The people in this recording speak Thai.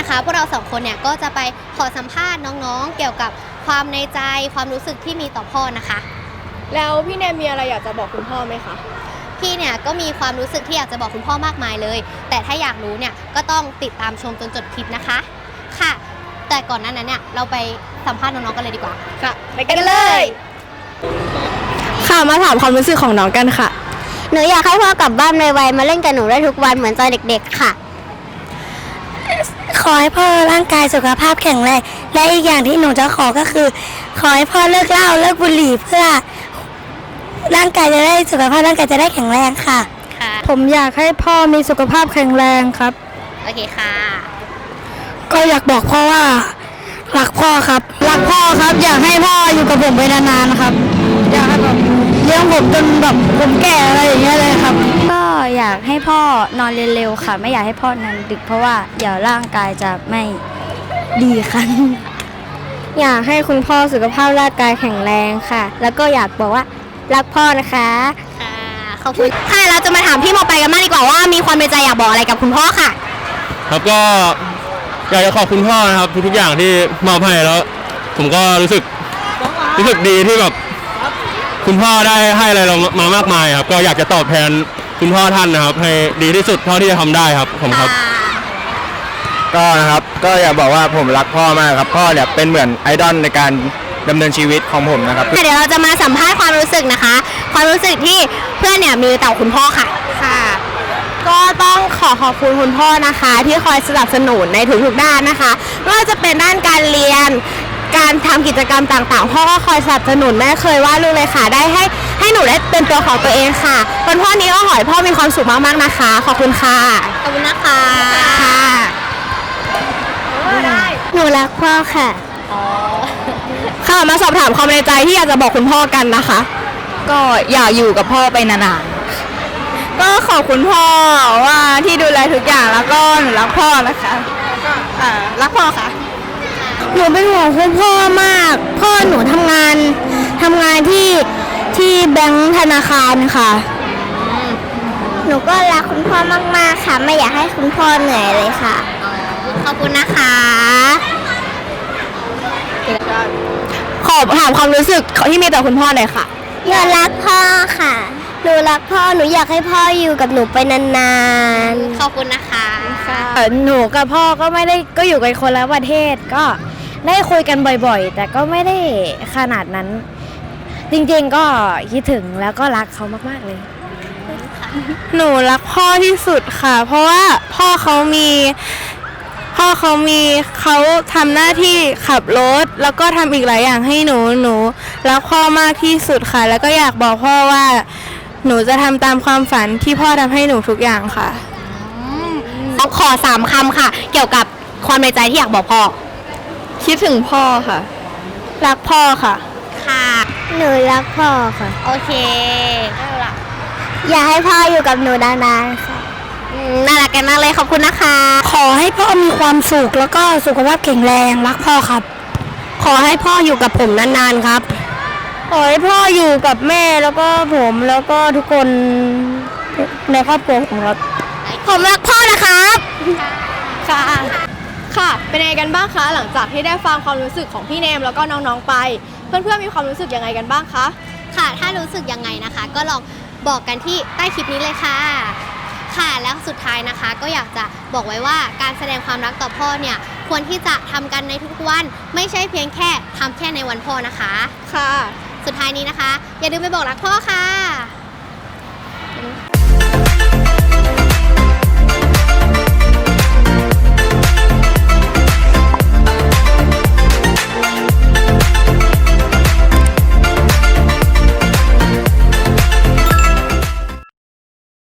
นะคะ พวกเราสองคนเนี่ยก็จะไปขอสัมภาษณ์น้องๆ เกี่ยวกับความในใจความรู้สึกที่มีต่อพ่อนะคะ แล้วพี่เนมมีอะไรอยากจะบอกคุณพ่อไหมคะ พี่เนี่ยก็มีความรู้สึกที่อยากจะบอกคุณพ่อมากมายเลย แต่ถ้าอยากรู้เนี่ยก็ต้องติดตามชมจนจบคลิปนะคะ ค่ะ แต่ก่อนหนั้นนั้นเนี่ยเราไปสัมภาษณ์น้องๆกันเลยดีกว่า ค่ะไปกันเลย ค่ะมาถามความรู้สึกของน้องกันค่ะ หนูอยากให้พ่อกลับบ้านไวๆมาเล่นกับหนูได้ทุกวันเหมือนตอนเด็ก ๆ ค่ะ ขอให้พ่อร่างกายสุขภาพแข็งแรงและอีกอย่างที่หนูจะขอก็คือ ขอให้พ่อเลิกเหล้าเลิกบุหรี่เพื่อ ร่างกายจะได้สุขภาพร่างกายจะได้แข็งแรงค่ะ ค่ะ ผมอยากให้พ่อมีสุขภาพแข็งแรงครับ โอเคค่ะ ก็อยากบอกพ่อว่ารักพ่อครับรักพ่อครับ อยากให้พ่ออยู่กับผมไปนานๆครับ อยากให้แบบเลี้ยงผมจนแบบผมแก่อะไรอย่างเงี้ยเลยครับก็ อยากให้พ่อนอนเร็วๆค่ะ ไม่อยากให้พ่อนอนดึก เพราะว่าเดี๋ยวร่างกายจะไม่ดีค่ะ อยากให้คุณพ่อสุขภาพร่างกายแข็งแรงค่ะ แล้วก็อยากบอกว่ารักพ่อนะคะค่ะขอบคุณค่ะเราจะมาถามพี่โมไปกันมากดีกว่าว่ามีความในใจอยากบอกอะไรกับคุณพ่อค่ะ ครับก็อยากจะขอบคุณพ่อนะครับทุกๆอย่างที่มอบให้แล้ว ผมก็รู้สึกรู้สึกดีที่แบบคุณพ่อได้ให้อะไรเรามามากมายครับก็อยากจะตอบแทน คุณพ่อท่านนะครับ ให้ดีที่สุดเท่าที่จะทำได้ครับผมครับก็นะครับก็อยากบอกว่าผมรักพ่อมากครับพ่อเนี่ยเป็นเหมือนไอดอลในการดำเนินชีวิตของผมนะครับ เดี๋ยวเราจะมาสัมภาษณ์ความรู้สึกนะคะ ความรู้สึกที่เพื่อนเนี่ยมีต่อคุณพ่อค่ะ ค่ะ ก็ต้องขอขอบคุณคุณพ่อนะคะ ที่คอยสนับสนุนในทุกๆด้านนะคะไม่ว่าจะเป็นด้านการเรียน การทำกิจกรรมต่างๆ พ่อก็คอยสนับสนุนแม่เคยว่าลูกเลยค่ะ ได้ให้ให้หนูได้เป็นตัวของตัวเองค่ะวันพ่อนี้ก็ขอให้พ่อมีความสุขมากๆนะคะ ขอบคุณค่ะ ขอบคุณนะคะค่ะหนูรักพ่อค่ะ ค่ะ มาสอบถามความในใจที่อยากจะบอกคุณพ่อกันนะคะ ก็อยากอยู่กับพ่อไปนานก็ขอบคุณพ่อว่าที่ดูแลทุกอย่างแล้วก็หนูรักพ่อนะคะอ่ารักพ่อค่ะ หนูเป็นห่วงคุณพ่อมาก พ่อหนูทำงานทำงานที่ที่แบงค์ธนาคารค่ะ หนูก็รักคุณพ่อมาก ๆ ค่ะ ไม่อยากให้คุณพ่อเหนื่อยเลยค่ะ ขอบคุณนะคะ ขอถามความรู้สึกที่มีต่อคุณพ่อหน่อยค่ะ หนูรักพ่อค่ะ หนูรักพ่อ หนูอยากให้พ่ออยู่กับหนูไปนานขอบคุณนะคะ ๆ หนูกับพ่อก็ไม่ได้ก็อยู่กันคนละประเทศก็ ได้คุยกันบ่อยๆ แต่ก็ไม่ได้ขนาดนั้น จริงๆก็คิดถึงแล้วก็รักเขามากๆเลย หนูรักพ่อที่สุดค่ะ เพราะว่าพ่อเขามี พ่อเขามีเขาทำหน้าที่ขับรถ แล้วก็ทำอีกหลายอย่างให้หนูหนูรักพ่อมากที่สุดค่ะ แล้วก็อยากบอกพ่อว่า หนูจะทำตามความฝันที่พ่อทำให้หนูทุกอย่างค่ะ ขอสามคำค่ะ เกี่ยวกับความในใจที่อยากบอกพ่อ คิดถึงพ่อค่ะ รักพ่อค่ะ ค่ะๆหนูรักพ่อค่ะ โอเคเอาล่ะอยากให้พ่ออยู่กับหนูนานๆค่ะอืมน่ารักกันมากเลยขอบคุณนะคะ ขอให้พ่อมีความสุขแล้วก็สุขภาพแข็งแรงรักพ่อครับ ขอให้พ่ออยู่กับผมนานๆครับ ขอให้พ่ออยู่กับแม่แล้วก็ผมแล้วก็ทุกคนในครอบครัวของเรา ผมรักพ่อนะครับค่ะค่ะ เป็นยังไงกันบ้างคะ หลังจากที่ได้ฟังความรู้สึกของพี่เนมแล้วก็น้องๆไป เพื่อนๆมีความรู้สึกยังไงกันบ้างคะค่ะ ถ้ารู้สึกยังไงนะคะ ก็ลองบอกกันที่ใต้คลิปนี้เลยค่ะ ค่ะแล้วสุดท้ายนะคะ ก็อยากจะบอกไว้ว่าการแสดงความรักต่อพ่อเนี่ยควรที่จะทำกันในทุกๆวัน ไม่ใช่เพียงแค่ทำแค่ในวันพ่อนะคะ ค่ะ สุดท้ายนี้นะคะ อย่าลืมไปบอกรักพ่อค่ะ